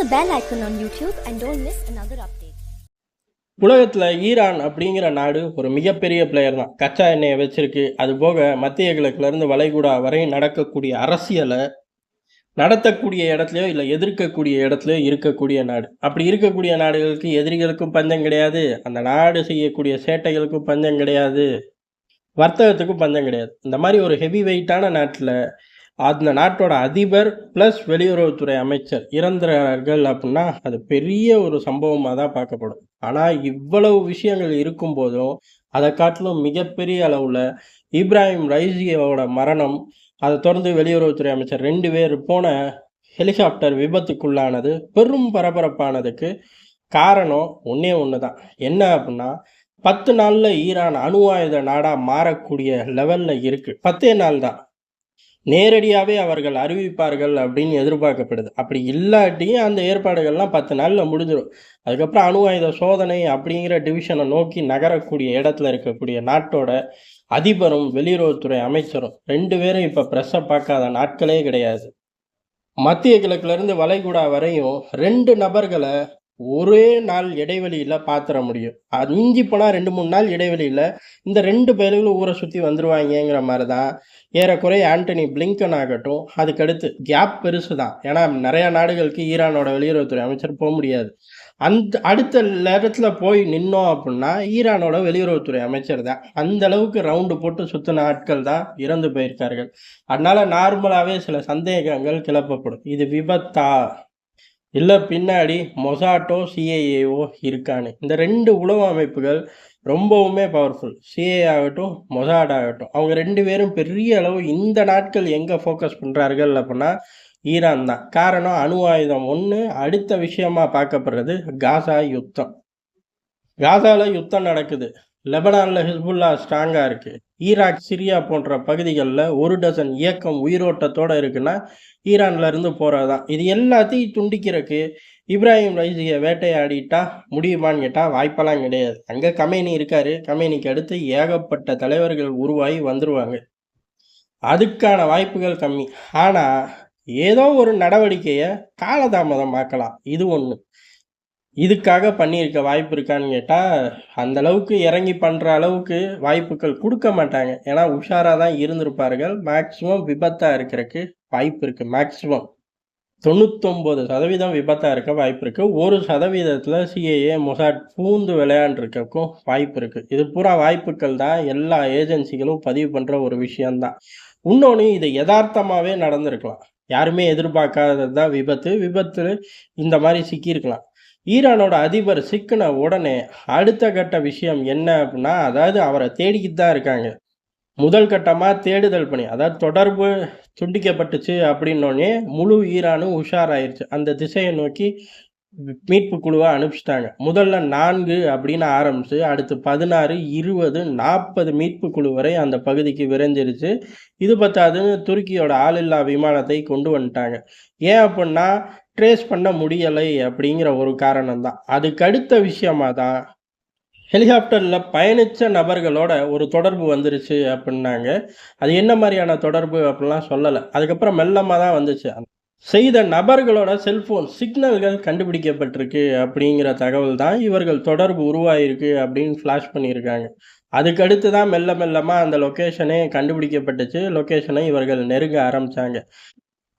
the bell icon on YouTube and don't miss another update. உலகத்தில் Iran அப்படிங்கிற நாடு ஒரு மிகப்பெரிய பிளேயர் தான். கச்சா எண்ணெயை வச்சிருக்கு. அது போக மத்திய கிழக்குலேருந்து வளைகுடா வரை நடக்கக்கூடிய அரசியலை நடத்தக்கூடிய இடத்துலையோ இல்லை எதிர்க்கக்கூடிய இடத்துலையோ இருக்கக்கூடிய நாடு. அப்படி இருக்கக்கூடிய நாடுகளுக்கு எதிரிகளுக்கும் பஞ்சம் கிடையாது. அந்த நாடு செய்யக்கூடிய சேட்டைகளுக்கும் பஞ்சம் கிடையாது. வர்த்தகத்துக்கும் பஞ்சம் கிடையாது. இந்த மாதிரி ஒரு ஹெவி வெயிட்டான நாட்டில் அந்த நாட்டோட அதிபர் ப்ளஸ் வெளியுறவுத்துறை அமைச்சர் இறந்துறார்கள் அப்படின்னா அது பெரிய ஒரு சம்பவமாக தான் பார்க்கப்படும். ஆனால் இவ்வளவு விஷயங்கள் இருக்கும்போதும் அதை காட்டிலும் மிகப்பெரிய அளவில் இப்ராஹிம் ரைசியோட மரணம் அதை தொடர்ந்து வெளியுறவுத்துறை அமைச்சர் ரெண்டு பேர் போன ஹெலிகாப்டர் விபத்துக்குள்ளானது பெரும் பரபரப்பானதுக்கு காரணம் ஒன்றே ஒன்று தான் என்ன அப்படின்னா பத்து நாளில் ஈரான் அணு ஆயுத நாடாக மாறக்கூடிய லெவலில் இருக்குது பத்தே நாள் தான் நேரடியாகவே அவர்கள் அறிவிப்பார்கள் அப்படின்னு எதிர்பார்க்கப்படுது. அப்படி இல்லாட்டியும் அந்த ஏற்பாடுகள்லாம் பத்து நாளில் முடிஞ்சிடும் அதுக்கப்புறம் அணு ஆயுத சோதனை அப்படிங்கிற டிவிஷனை நோக்கி நகரக்கூடிய இடத்துல இருக்கக்கூடிய நாட்டோட அதிபரும் வெளியுறவுத்துறை அமைச்சரும் ரெண்டு பேரும் இப்போ ப்ரெஸ்ஸை பார்க்காத நாட்களே கிடையாது. மத்திய கிழக்குலேருந்து வளைகுடா வரையும் ரெண்டு நபர்களை ஒரே நாள் இடைவெளியில் பார்த்துட முடியும். அஞ்சு போனால் ரெண்டு மூணு நாள் இடைவெளியில் இந்த ரெண்டு பேர்களும் ஊரை சுற்றி வந்துருவாங்கங்கிற மாதிரி தான் ஏறக்குறைய ஆண்டனி பிளிங்கன் ஆகட்டும் அதுக்கடுத்து கேப் பெருசு தான் ஏன்னா நிறையா நாடுகளுக்கு ஈரானோட வெளியுறவுத்துறை அமைச்சர் போக முடியாது. அந்த அடுத்த நேரத்தில் போய் நின்னோம் அப்படின்னா ஈரானோட வெளியுறவுத்துறை அமைச்சர் தான். அந்த அளவுக்கு ரவுண்டு போட்டு சுற்றின ஆட்கள் தான் இறந்து போயிருக்கார்கள். அதனால நார்மலாகவே சில சந்தேகங்கள் கிளப்பப்படும். இது விபத்தா? இல்லை பின்னாடி மொசாட்டோ சிஏஏஓ இருக்கான்னு இந்த ரெண்டு உளவு அமைப்புகள் ரொம்பவுமே பவர்ஃபுல் சிஏ ஆகட்டும் மொசாட் ஆகட்டும். அவங்க ரெண்டு பேரும் பெரிய அளவு இந்த நாட்கள் எங்கே ஃபோக்கஸ் பண்ணுறார்கள் அப்படின்னா ஈரான் தான். காரணம் அணு ஆயுதம் ஒன்று அடுத்த விஷயமா பார்க்கப்படுறது காசா யுத்தம். காசாவில் யுத்தம் நடக்குது. லெபனானில் ஹிஸ்புல்லா ஸ்ட்ராங்காக இருக்குது ஈராக் சிரியா போன்ற பகுதிகளில் ஒரு டசன் இயக்கம் உயிரோட்டத்தோடு இருக்குன்னா ஈரான்லேருந்து போகிறது தான் இது எல்லாத்தையும் துண்டிக்கிறதுக்கு இப்ராஹிம் ரைசியை வேட்டையாடிட்டா முடியுமான்னு கேட்டால் வாய்ப்பெல்லாம் கிடையாது. அங்கே கமேனி இருக்கார். கமேனிக்கு அடுத்து ஏகப்பட்ட தலைவர்கள் உருவாகி வந்துருவாங்க. அதுக்கான வாய்ப்புகள் கம்மி. ஆனால் ஏதோ ஒரு நடவடிக்கையை காலதாமதமாக்கலாம். இது ஒன்று இதுக்காக பண்ணியிருக்க வாய்ப்பு இருக்கான்னு கேட்டால் அந்தளவுக்கு இறங்கி பண்ணுற அளவுக்கு வாய்ப்புகள் கொடுக்க மாட்டாங்க. ஏன்னா உஷாராக தான் இருந்திருப்பார்கள். மேக்ஸிமம் விபத்தாக இருக்கிறதுக்கு வாய்ப்பு இருக்குது மேக்ஸிமம் தொண்ணூத்தொம்பது சதவீதம் விபத்தாக இருக்க வாய்ப்பு இருக்குது ஒரு சதவீதத்தில் சிஏஏ மொசாட் பூந்து விளையாண்டுருக்கக்கும் வாய்ப்பு இருக்குது இது பூரா வாய்ப்புகள் தான். எல்லா ஏஜென்சிகளும் பதிவு பண்ணுற ஒரு விஷயந்தான் இன்னொன்று இது யதார்த்தமாகவே நடந்திருக்கலாம். யாருமே எதிர்பார்க்காதது தான் விபத்து. விபத்து இந்த மாதிரி சிக்கியிருக்கலாம். ஈரானோட அதிபர் சிக்கின உடனே அடுத்த கட்ட விஷயம் என்ன அப்படின்னா அதாவது அவரை தேடிக்கிட்டு தான் இருக்காங்க. முதல் கட்டமாக தேடுதல் பணி அதாவது தொடர்பு துண்டிக்கப்பட்டுச்சு அப்படின்னோடனே முழு ஈரானும் உஷாராயிருச்சு. அந்த திசையை நோக்கி மீட்பு குழுவாக அனுப்பிச்சிட்டாங்க. முதல்ல நான்கு அப்படின்னு ஆரம்பிச்சு அடுத்து பதினாறு இருபது நாற்பது மீட்பு குழு வரை அந்த பகுதிக்கு விரைஞ்சிருச்சு இது பத்தாதுன்னு துருக்கியோட ஆளில்லா விமானத்தை கொண்டு வந்துட்டாங்க. ஏன் அப்படின்னா ட்ரேஸ் பண்ண முடியலை அப்படிங்கிற ஒரு காரணம் தான் அதுக்கு அடுத்த விஷயமா தான் ஹெலிகாப்டரில் பயணித்த நபர்களோட ஒரு தொடர்பு வந்துருச்சு அப்படின்னாங்க. அது என்ன மாதிரியான தொடர்பு அப்படிலாம் சொல்லலை. அதுக்கப்புறம் மெல்லமாக தான் வந்துச்சு. செய்த நபர்களோட செல்ஃபோன் சிக்னல்கள் கண்டுபிடிக்கப்பட்டிருக்கு அப்படிங்கிற தகவல் தான் இவர்கள் தொடர்பு உருவாயிருக்கு அப்படின்னு ஃப்ளாஷ் பண்ணியிருக்காங்க. அதுக்கடுத்து தான் மெல்ல மெல்லமாக அந்த லொக்கேஷனே கண்டுபிடிக்கப்பட்டுச்சு. லொக்கேஷனை இவர்கள் நெருங்க ஆரம்பித்தாங்க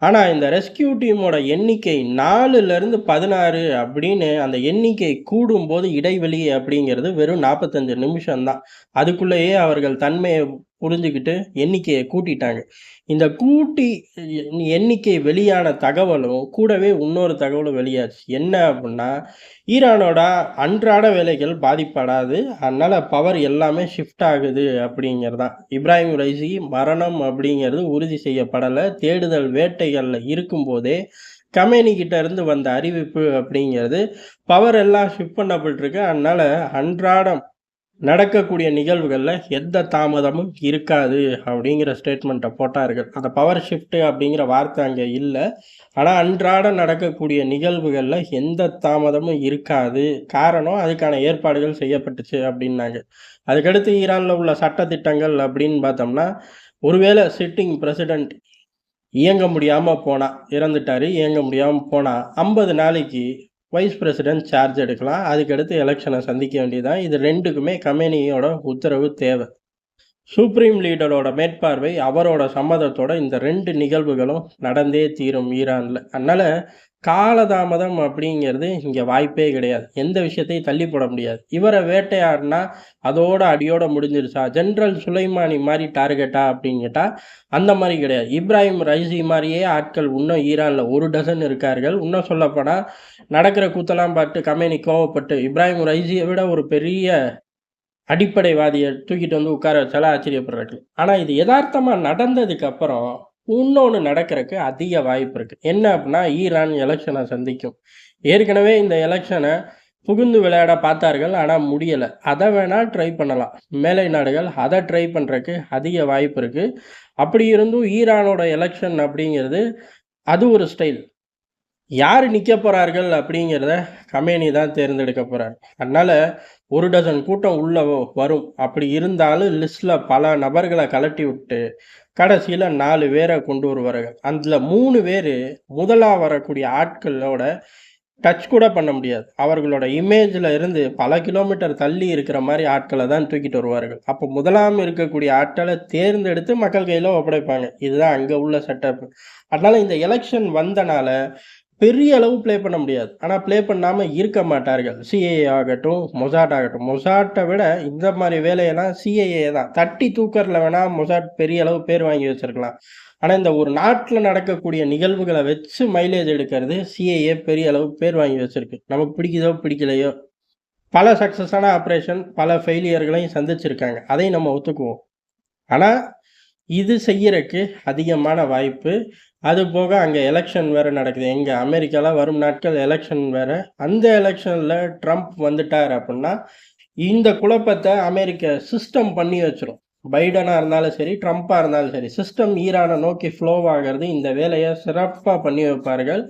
ஆனால் இந்த ரெஸ்கியூ டீமோட எண்ணிக்கை நாலுலேருந்து பதினாறு அப்படின்னு அந்த எண்ணிக்கை கூடும்போது இடைவெளி அப்படிங்கிறது வெறும் நாற்பத்தஞ்சு நிமிஷம்தான். அதுக்குள்ளேயே அவர்கள் தன்மையை புரிஞ்சுக்கிட்டு எண்ணிக்கையை கூட்டிட்டாங்க. இந்த கூட்டி எண்ணிக்கை வெளியான தகவலும் கூடவே இன்னொரு தகவலும் வெளியாச்சு. என்ன அப்படின்னா ஈரானோட அன்றாட வேலைகள் பாதிப்படாது. அதனால் பவர் எல்லாமே ஷிஃப்ட் ஆகுது அப்படிங்கிறதான் இப்ராஹிம் ரைசி மரணம் அப்படிங்கிறது உறுதி செய்யப்படலை. தேடுதல் வேட்டைகளில் இருக்கும்போதே கம்பெனிக்கிட்ட இருந்து வந்த அறிவிப்பு அப்படிங்கிறது பவர் எல்லாம் ஷிஃப்ட் பண்ணப்பட்டிருக்கு. அதனால் அன்றாடம் நடக்கக்கூடிய நிகழ்வுகளில் எந்த தாமதமும் இருக்காது அப்படிங்கிற ஸ்டேட்மெண்ட்டை போட்டார்கள். அந்த பவர் ஷிஃப்ட்டு அப்படிங்கிற வார்த்தை அங்கே இல்லை. ஆனால் அன்றாடம் நடக்கக்கூடிய நிகழ்வுகளில் எந்த தாமதமும் இருக்காது. காரணம் அதுக்கான ஏற்பாடுகள் செய்யப்பட்டுச்சு அப்படின்னாங்க. அதுக்கடுத்து ஈரானில் உள்ள சட்டத்திட்டங்கள் அப்படின்னு பார்த்தோம்னா ஒருவேளை சிட்டிங் பிரசிடெண்ட் இயங்க முடியாமல் போனால் இறந்துட்டாரு இயங்க முடியாமல் போனால் ஐம்பது நாளைக்கு வைஸ் பிரசிடென்ட் சார்ஜ் எடுக்கலாம். அதுக்கடுத்து எலெக்ஷனை சந்திக்க வேண்டியதுதான். இது ரெண்டுக்குமே கம்பெனியோட உத்தரவு தேவை. சுப்ரீம் லீடரோட மேற்பார்வை அவரோட சம்மதத்தோட இந்த ரெண்டு நிகழ்வுகளும் நடந்தே தீரும் ஈரானில். அதனால் காலதாமதம் அப்படிங்கிறது இங்கே வாய்ப்பே கிடையாது. எந்த விஷயத்தையும் தள்ளி போட முடியாது. இவரை வேட்டையாடினா அதோட அடியோட முடிஞ்சிருச்சா? ஜென்ரல் சுலைமானி மாதிரி டார்கெட்டா அப்படின்னு கேட்டால் அந்த மாதிரி கிடையாது. இப்ராஹிம் ரைசி மாதிரியே ஆட்கள் இன்னும் ஈரானில் ஒரு டசன் இருக்கார்கள். இன்னும் சொல்லப்போனால் நடக்கிற கூத்தெல்லாம் பார்த்து கமேனி கோவப்பட்டு இப்ராஹிம் ரைசியை விட ஒரு பெரிய அடிப்படைவாதியை தூக்கிட்டு வந்து உட்கார வச்சாலும் ஆச்சரியப்படுறாரு ஆனால் இது யதார்த்தமாக நடந்ததுக்கு அப்புறம் இன்னொன்று நடக்கிறதுக்கு அதிக வாய்ப்பு இருக்குது என்ன அப்படின்னா ஈரான் எலெக்ஷனை சந்திக்கும். ஏற்கனவே இந்த எலெக்ஷனை புகுந்து விளையாட பார்த்தார்கள் ஆனால் முடியலை. அதை வேணால் ட்ரை பண்ணலாம். மேலை நாடுகள் அதை ட்ரை பண்ணுறதுக்கு அதிக வாய்ப்பு இருக்குது அப்படி இருந்தும் ஈரானோட எலெக்ஷன் அப்படிங்கிறது அது ஒரு ஸ்டைல் யார் நிற்க போகிறார்கள் அப்படிங்கிறத கமேனி தான் தேர்ந்தெடுக்க போகிறார் அதனால் ஒரு டசன் கூட்டம் உள்ளே வரும். அப்படி இருந்தாலும் லிஸ்ட்டில் பல நபர்களை கலட்டி விட்டு கடைசியில் நாலு பேரை கொண்டு வருவார்கள் அதில் மூணு பேர் முதலாக வரக்கூடிய ஆட்களோட டச் கூட பண்ண முடியாது. அவர்களோட இமேஜில் இருந்து பல கிலோமீட்டர் தள்ளி இருக்கிற மாதிரி ஆட்களை தான் தூக்கிட்டு வருவார்கள். அப்போ முதலாம் இருக்கக்கூடிய ஆட்களை தேர்ந்தெடுத்து மக்கள் கையில் ஒப்படைப்பாங்க. இதுதான் அங்கே உள்ள செட்டப் அதனால் இந்த எலெக்ஷன் வந்தனால பெரிய அளவு ப்ளே பண்ண முடியாது. ஆனால் ப்ளே பண்ணாமல் இருக்க மாட்டார்கள். சிஏஏ ஆகட்டும் மொசாட் ஆகட்டும். மொசாட்டை விட இந்த மாதிரி வேலையெல்லாம் சிஏஏ தான். தட்டி தூக்கரில் வேணால் மொசாட் பெரிய அளவு பேர் வாங்கி வச்சுருக்கலாம். ஆனால் இந்த ஒரு நாட்டில் நடக்கக்கூடிய நிகழ்வுகளை வச்சு மைலேஜ் எடுக்கிறது சிஏஏ பெரிய அளவு பேர் வாங்கி வச்சுருக்கு. நமக்கு பிடிக்குதோ பிடிக்கலையோ. பல சக்ஸஸான ஆப்ரேஷன் பல ஃபெயிலியர்களையும் சந்திச்சிருக்காங்க. அதையும் நம்ம ஒத்துக்குவோம். ஆனால் இது செய்யறதுக்கு அதிகமான வாய்ப்பு. அது போக அங்கே எலெக்ஷன் வேறு நடக்குது. எங்கே அமெரிக்காவில் வரும் நாட்கள் எலெக்ஷன் வேறு. அந்த எலெக்ஷனில் ட்ரம்ப் வந்துட்டார் அப்படின்னா இந்த குழப்பத்தை அமெரிக்க சிஸ்டம் பண்ணி வச்சிடும் பைடனாக இருந்தாலும் சரி ட்ரம்ப்பாக இருந்தாலும் சரி சிஸ்டம் ஈரானை நோக்கி ஃப்ளோ ஆகிறது இந்த வேலையை சிறப்பாக பண்ணி வைப்பார்கள்.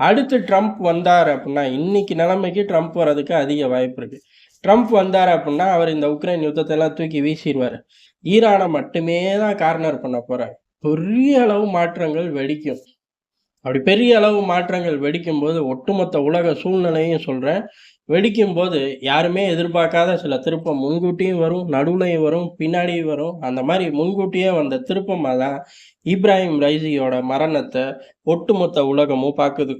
அடுத்து ட்ரம்ப் வந்தார் அப்படின்னா இன்னைக்கு நிலைமைக்கு ட்ரம்ப் வர்றதுக்கு அதிக வாய்ப்பு இருக்குது ட்ரம்ப் வந்தார் அப்படின்னா அவர் இந்த உக்ரைன் யுத்தத்தை எல்லாம் தூக்கி வீசிடுவார். ஈரானை மட்டுமே தான் கார்னர் பண்ண போகிறார் பெரிய அளவு மாற்றங்கள் வெடிக்கும். அப்படி பெரிய அளவு மாற்றங்கள் வெடிக்கும் போது ஒட்டுமொத்த உலக சூழ்நிலையும் சொல்கிறேன் வெடிக்கும் போது யாருமே எதிர்பார்க்காத சில திருப்பம் முன்கூட்டியும் வரும் நடுவுலையும் வரும் பின்னாடியும் வரும். அந்த மாதிரி முன்கூட்டியே வந்த திருப்பமாக தான் இப்ராஹிம் ரைசியோட மரணத்தை ஒட்டுமொத்த உலகமும் பார்க்குது.